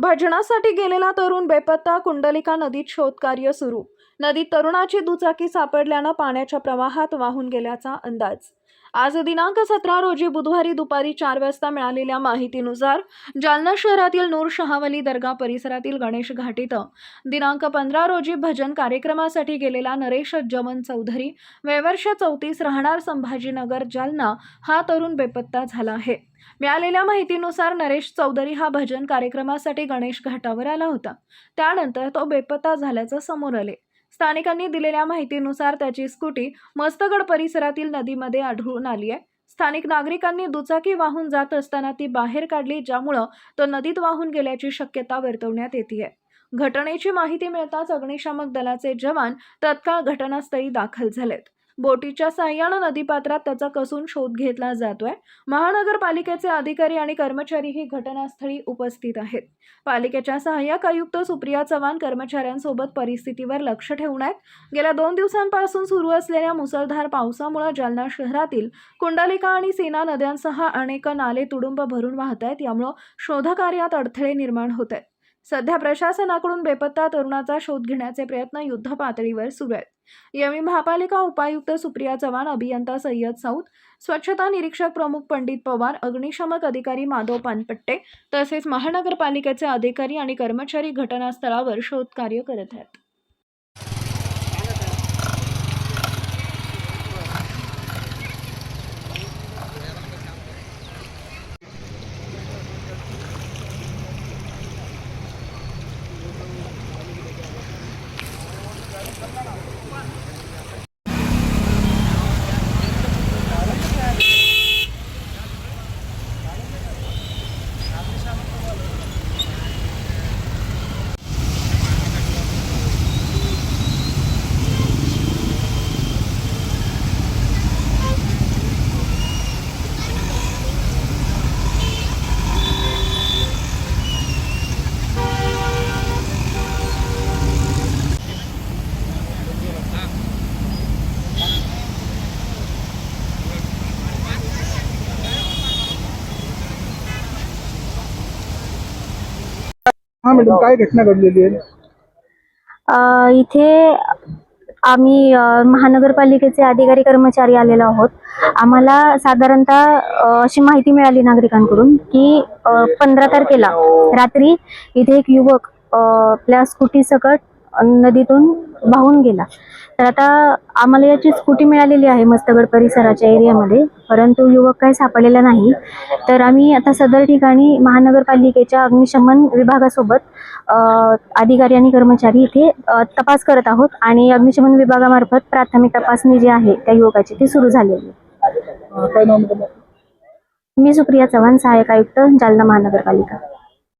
भजनासाठी गेलेला तरुण बेपत्ता कुंडलिका नदीत शोधकार्य सुरू. नदीत तरुणाची दुचाकी सापडल्यानं पाण्याच्या प्रवाहात वाहून गेल्याचा अंदाज. आज दिनांक सतरा रोजी बुधवारी दुपारी चार वाजता मिळालेल्या माहितीनुसार जालना शहरातील नूर शहावली दर्गा परिसरातील गणेश घाट इथं दिनांक पंधरा रोजी भजन कार्यक्रमासाठी गेलेला नरेश जमन चौधरी वेवर्ष चौतीस राहणार संभाजीनगर जालना हा तरुण बेपत्ता झाला आहे. मिळालेल्या माहितीनुसार नरेश चौधरी हा भजन कार्यक्रमासाठी गणेश घाटावर आला होता. त्यानंतर तो बेपत्ता झाल्याचं समोर आले. स्थानिकांनी दिलेल्या माहितीनुसार त्याची स्कूटी मस्तगड परिसरातील नदीमध्ये आढळून आली आहे. स्थानिक नागरिकांनी दुचाकी वाहून जात असताना ती बाहेर काढली ज्यामुळं तो नदीत वाहून गेल्याची शक्यता वर्तवण्यात येते घटनेची माहिती मिळताच अग्निशामक दलाचे जवान तत्काळ घटनास्थळी दाखल झालेत. बोटीच्या साह्यानं नदीपात्रात त्याचा कसून शोध घेतला जातोय. महानगरपालिकेचे अधिकारी आणि कर्मचारीही घटनास्थळी उपस्थित आहेत. पालिकेच्या सहाय्यक आयुक्त सुप्रिया चव्हाण कर्मचाऱ्यांसोबत परिस्थितीवर लक्ष ठेवून आहेत. गेल्या दोन दिवसांपासून सुरू असलेल्या मुसळधार पावसामुळे जालना शहरातील कुंडलिका आणि सेना नद्यांसह अनेक नाले तुडुंब भरून वाहत आहेत. यामुळं शोधकार्यात अडथळे निर्माण होत आहेत. सध्या प्रशासनाकडून बेपत्ता तरुणाचा शोध घेण्याचे प्रयत्न युद्ध पातळीवर सुरू आहेत. यावेळी महापालिका उपायुक्त सुप्रिया चव्हाण अभियंता सय्यद साऊद स्वच्छता निरीक्षक प्रमुख पंडित पवार अग्निशमक अधिकारी माधव पानपट्टे तसेच महानगरपालिकेचे अधिकारी आणि कर्मचारी घटनास्थळावर शोधकार्य करत आहेत. हा मॅडम काय घटना घडलेली आहे? अ, इथे आम्ही अ, महानगरपालिकेचे अधिकारी कर्मचारी आलेलो आहोत. आम्हाला साधारणतः अ, अशी माहिती मिळाली नागरिकांकडून की पंधरा तारखेला रात्री इथे एक युवक अ, आपल्या स्कूटी सकट नदीतून वाहून गेला. तर आता आम्हाला याची स्कूटी मिळालेली आहे मस्तगड परिसराच्या एरियामध्ये. परंतु युवक काही सापडलेला नाही. तर आम्ही आता सदर ठिकाणी महानगरपालिकेच्या अग्निशमन विभागासोबत अधिकारी आणि कर्मचारी इथे तपास करत आहोत. आणि अग्निशमन विभागामार्फत प्राथमिक तपासणी जी आहे त्या युवकाची ती सुरू झालेली. मी सुप्रिया चव्हाण सहाय्यक आयुक्त जालना महानगरपालिका.